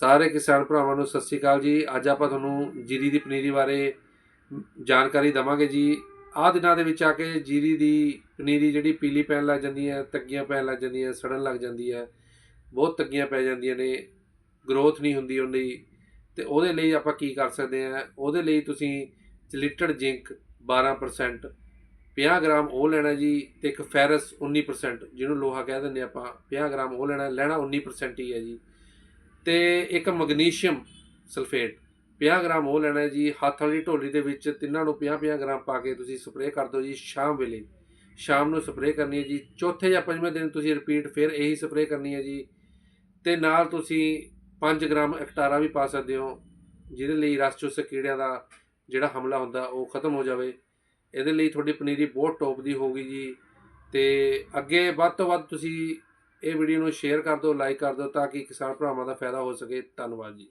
ਸਾਰੇ ਕਿਸਾਨ ਭਰਾਵਾਂ ਨੂੰ ਸਤਿ ਸ੍ਰੀ ਅਕਾਲ ਜੀ। ਅੱਜ ਆਪਾਂ ਤੁਹਾਨੂੰ ਜੀਰੀ ਦੀ ਪਨੀਰੀ ਬਾਰੇ ਜਾਣਕਾਰੀ ਦਵਾਂਗੇ ਜੀ। ਆਹ ਦਿਨਾਂ ਦੇ ਵਿੱਚ ਆ ਕੇ ਜੀਰੀ ਦੀ ਪਨੀਰੀ ਜਿਹੜੀ ਪੀਲੀ ਪੈਣ ਲੱਗ ਜਾਂਦੀ ਹੈ, ਤੱਗੀਆਂ ਪੈਣ ਲੱਗ ਜਾਂਦੀਆਂ, ਸੜਨ ਲੱਗ ਜਾਂਦੀ ਹੈ। ਬਹੁਤ ਤੱਗੀਆਂ ਪੈ ਜਾਂਦੀਆਂ ਨੇ ਗਰੋਥ ਨਹੀਂ ਹੁੰਦੀ ਉਹਦੀ। ਤੇ ਉਹਦੇ ਲਈ ਆਪਾਂ ਕੀ ਕਰ ਸਕਦੇ ਆ ਉਹਦੇ ਲਈ ਤੁਸੀਂ ਚਲਿਟਡ ਜ਼ਿੰਕ 12% 50 ਗ੍ਰਾਮ ਉਹ ਲੈਣਾ ਜੀ ਤੇ ਇੱਕ ਫੈਰਸ 19% ਜਿਹਨੂੰ ਲੋਹਾ ਕਹਿ ਦਿੰਦੇ ਆਪਾਂ। 50 ਗ੍ਰਾਮ ਉਹ ਲੈਣਾ ਲੈਣਾ 19% ਹੀ ਹੈ ਜੀ। ਤੇ ਇੱਕ ਮੈਗਨੀਸ਼ੀਅਮ ਸਲਫੇਟ 50 ਗ੍ਰਾਮ ਉਹ ਲੈਣਾ ਹੈ ਜੀ, ਹੱਥ ਵਾਲੀ ਢੋਲੀ ਦੇ ਵਿੱਚ ਤਿੰਨਾਂ ਨੂੰ 50-50 ਗ੍ਰਾਮ ਪਾ ਕੇ ਤੁਸੀਂ ਸਪਰੇਅ ਕਰ ਦਿਓ ਜੀ ਸ਼ਾਮ ਵੇਲੇ। ਸ਼ਾਮ ਨੂੰ ਸਪਰੇਅ ਕਰਨੀ ਹੈ ਜੀ, ਚੌਥੇ ਜਾਂ ਪੰਜਵੇਂ ਦਿਨ ਤੁਸੀਂ ਰਿਪੀਟ ਫਿਰ ਇਹੀ ਸਪਰੇਅ ਕਰਨੀ ਹੈ ਜੀ ਤੇ ਨਾਲ ਤੁਸੀਂ 5 ਗ੍ਰਾਮ ਐਕਟਾਰਾ ਵੀ ਪਾ ਸਕਦੇ ਹੋ, ਜਿਹਦੇ ਲਈ ਰਸ ਚੂਸ ਕੀੜਿਆਂ ਦਾ ਜਿਹੜਾ ਹਮਲਾ ਹੁੰਦਾ ਉਹ ਖਤਮ ਹੋ ਜਾਵੇ। ਇਹਦੇ ਲਈ ਤੁਹਾਡੀ ਪਨੀਰੀ ਬਹੁਤ ਟੌਪ ਦੀ ਹੋਊਗੀ ਜੀ ਤੇ ਅੱਗੇ ਵੱਧ ਤੋਂ ਵੱਧ ਤੁਸੀਂ ਇਹ ਵੀਡੀਓ ਨੂੰ ਸ਼ੇਅਰ ਕਰ ਦਿਓ ਲਾਈਕ ਕਰ ਦਿਓ ਤਾਂ ਕਿ ਕਿਸਾਨ ਭਰਾਵਾਂ ਦਾ ਫਾਇਦਾ ਹੋ ਸਕੇ। ਧੰਨਵਾਦ ਜੀ।